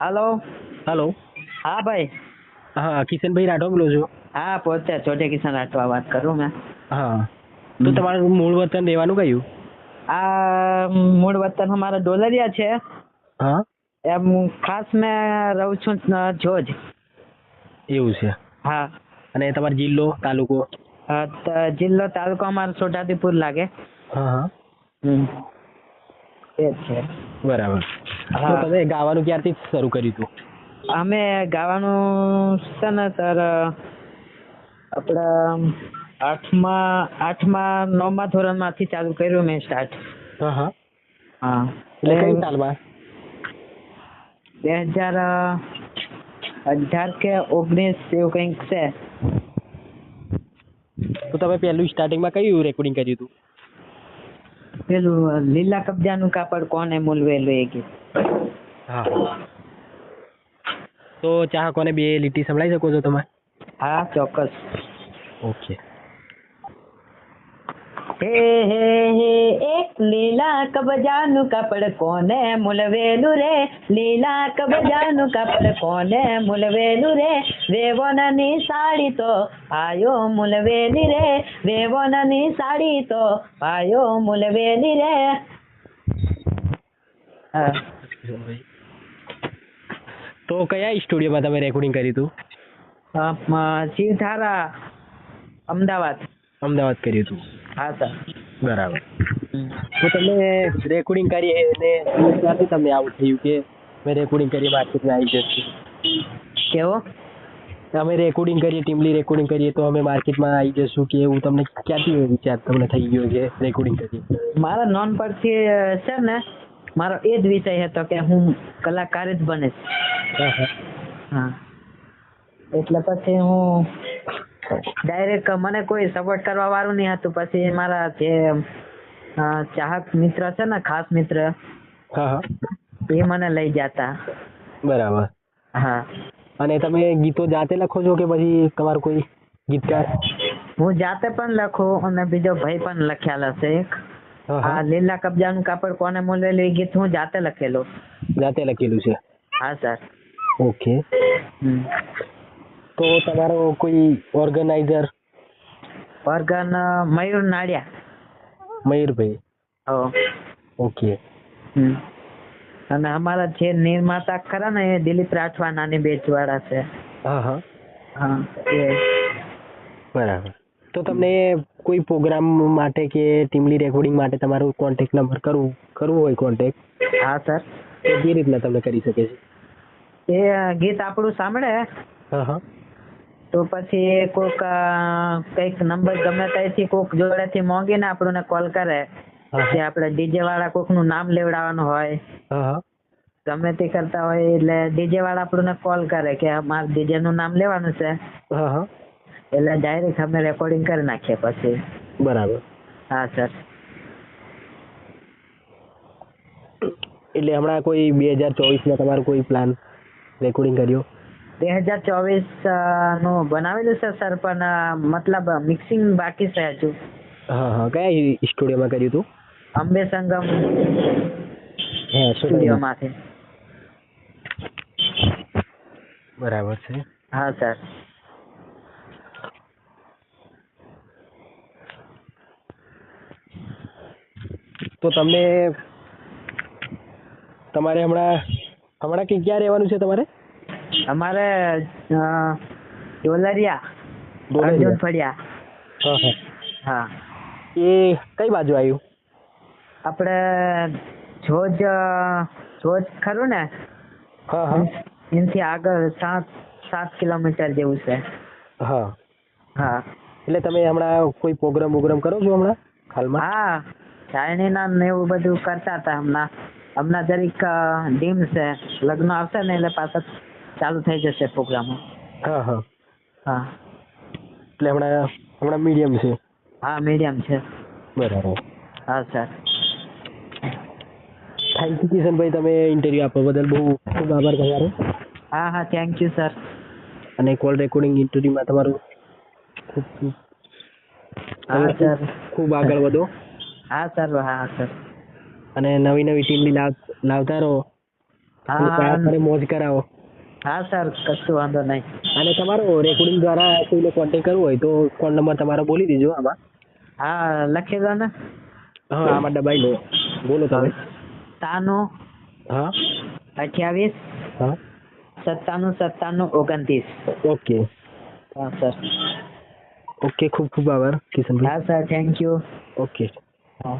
હાલો. Hello. હા ભાઈ. હા કિશનભાઈ રાઠવા બોલો છો. હા પોતે ચોટે કિશન રાઠવા વાત કરું મેં. હા. તો તમારું મૂળ વતન રહેવાનું કયું? આ મૂળ વતન અમારા ડોલરિયા છે. હા. એમ ખાસ મેં રહું છું જોજ. એવું છે. હા. અને તમારો જિલ્લો તાલુકો? જિલ્લો તાલુકો અમારો છોટાદીપુર લાગે. હા હા. હમ. એ છે. બરાબર. તો. તમે ગાવાનું ક્યારથી શરૂ કર્યું હતું? અમે ગાવાનું છે ને સર આપણા આઠમા આઠમા નવમા ધોરણમાંથી ચાલુ કર્યું મેં સ્ટાર્ટ હા હા. હા. એટલે કઈ સાલમાં? બે હજાર અઢાર કે ઓગણીસ એવું કંઈક છે. તો તમે પહેલું સ્ટાર્ટિંગમાં કયું રેકોર્ડિંગ કર્યું હતું? પેલું લીલા કબજાનું કાપડ કોને મૂલવેલું એ ગીત હા. તો ચાહકોને બે લીટી સંભળાઈ શકો છો તમે? હા ચોક્કસ. ઓકે. હે હે હે લીલા કબજાનું કાપડ કોને મૂલવેલું રે? લીલા કબજાનું કાપડ કોને મૂલવેલું રે? વેવોનની સાડી તો પાયો મૂલવેલી રે. વેવોનની સાડી તો પાયો મૂલવેલી રે. તો કયા સ્ટુડિયોમાં તમે રેકોર્ડિંગ કર્યું હતું? શિવધારા અમદાવાદ. અમદાવાદ કર્યું હતું. હા સર. બરાબર. તો તમે રેકોર્ડિંગ કરી અને ક્યાંથી તમને આવું થયું કે મેં રેકોર્ડિંગ કરી માર્કેટમાં આવી જશે. કેવો? અમે રેકોર્ડિંગ કરીએ ટીમલી રેકોર્ડિંગ કરીએ તો અમે માર્કેટમાં આવી જશું કે એવું તમને ક્યાંથી વિચાર તમને થઈ ગયો કે રેકોર્ડિંગ કરીએ? મારા નોન પરથી છે ને મારો એ જ વિષય હતો કે હું કલાકાર જ બને. હા. એટલે પછી હું ડાયરેક્ટ મને કોઈ સપોર્ટ કરવા વાળું નહીં હતું. પછી મારા જે ચાહક મિત્ર છે ને ખાસ મિત્ર એ મને લઈ જતા. બરાબર. હા. અને તમે ગીતો જાતે લખો છો કે પછી તમારું કોઈ ગીતકાર? હું જાતે પણ લખું અને બીજો ભાઈ પણ લખ્યા હશે એક. આ લીલા કબજાનું કાપડ કોને મોલેલું એ ગીત હું જાતે લખેલું. જાતે લખેલું છે. હા સર. ઓકે. તો તમારો કોઈ organizer organ Mayur Nadia. Mayurbhai. Okay. અને અમારા જે નિર્માતા ખરા ને એ દિલીપ રાઠવા નાની બેચ છે. હા હા. હા એ. બરાબર. તો તમને કોઈ પ્રોગ્રામ માટે કે ટીમલી રેકોર્ડિંગ માટે તમારો કોન્ટેક્ટ નંબર કરવું કરવું હોય કોન્ટેક્ટ હા સર. તો જે રીતના તમને કરી શકે છે? એ ગીત આપણું સાંભળે. હા હા. તો પછી કોક કંઈક નંબર ગમે ત્યાંથી કોક જોડેથી મોંઘીને આપણને કોલ કરે કે આપણે ડીજે વાળા કોકનું નામ લેવડાવવાનું હોય. ગમે તે કરતા હોય એટલે ડીજે વાળા આપણને કોલ કરે કે મારે ડીજે નું નામ લેવાનું છે. એટલે ડાયરેક્ટ અમે રેકોર્ડિંગ કરી નાખીએ પછી. બરાબર. હા સર. એટલે હમણાં કોઈ બે હજાર ચોવીસમાં તમારો કોઈ પ્લાન રેકોર્ડિંગ કર્યો? બે હજાર ચોવીસનું બનાવેલું છે સર પણ મતલબ મિક્સિંગ બાકી છે હજુ. હા હા. કયા સ્ટુડિયોમાં કર્યું હતું? અંબે સંગમ સ્ટુડિયોમાંથી. બરાબર છે. હા સર. તો તમને તમારે હમણાં હમણાં કે ક્યાં રહેવાનું છે તમારે? અમારે ડોલરિયા. અર્જુન ફળિયા. હા એ કઈ બાજુ આવ્યું આપણે જોજ જોજ ખરું ને? એનાથી આગળ સાત સાત કિલોમીટર જેવું છે. હા. હા. એટલે તમે હમણાં કોઈ પ્રોગ્રામ પ્રોગ્રામ કરો છો હમણાં? હાલમાં? હા. ચાયણીના ને એવું બધું કરતા હતા હમણાં. હમણાં જરીક ડીમ છે. લગ્ન આવશે ને એટલે પાછા ચાલુ થઈ જશે પ્રોગ્રામ હા હા. હા. એટલે હમણાં હમણાં મીડિયમ છે. હા મીડિયમ છે. બરાબર. હા સર થેન્ક યુ કિશનભાઈ તમે ઇન્ટરવ્યુ આપવા બદલ બહુ ખૂબ આભાર તમારો. હા હા થેન્ક યુ સર અને કોલ રેકોર્ડિંગ ઇન્ટરવ્યુમાં તમારું ખૂબ ખૂબ હા સર ખૂબ આગળ વધો. હા સર હા સર અને નવી નવી ટીમની લાવ લાવતા રહો. હા મોજ કરાવો. હા સર કશું વાંધો નહીં. અને તમારો રેકોર્ડિંગ દ્વારા કોઈને કોન્ટેક્ટ કરવો હોય તો ફોન નંબર તમારો બોલી દેજો આમાં. હા લખી દો ને. હા આમાં દબાઈ લો. બોલો તમે. સત્તાણું હા. અઠ્યાવીસ હા. સત્તાણું સત્તાણું ઓગણત્રીસ. ઓકે. હા સર. ઓકે ખૂબ ખૂબ આભાર કિશન હા સર થેન્ક યુ ઓકે. હા.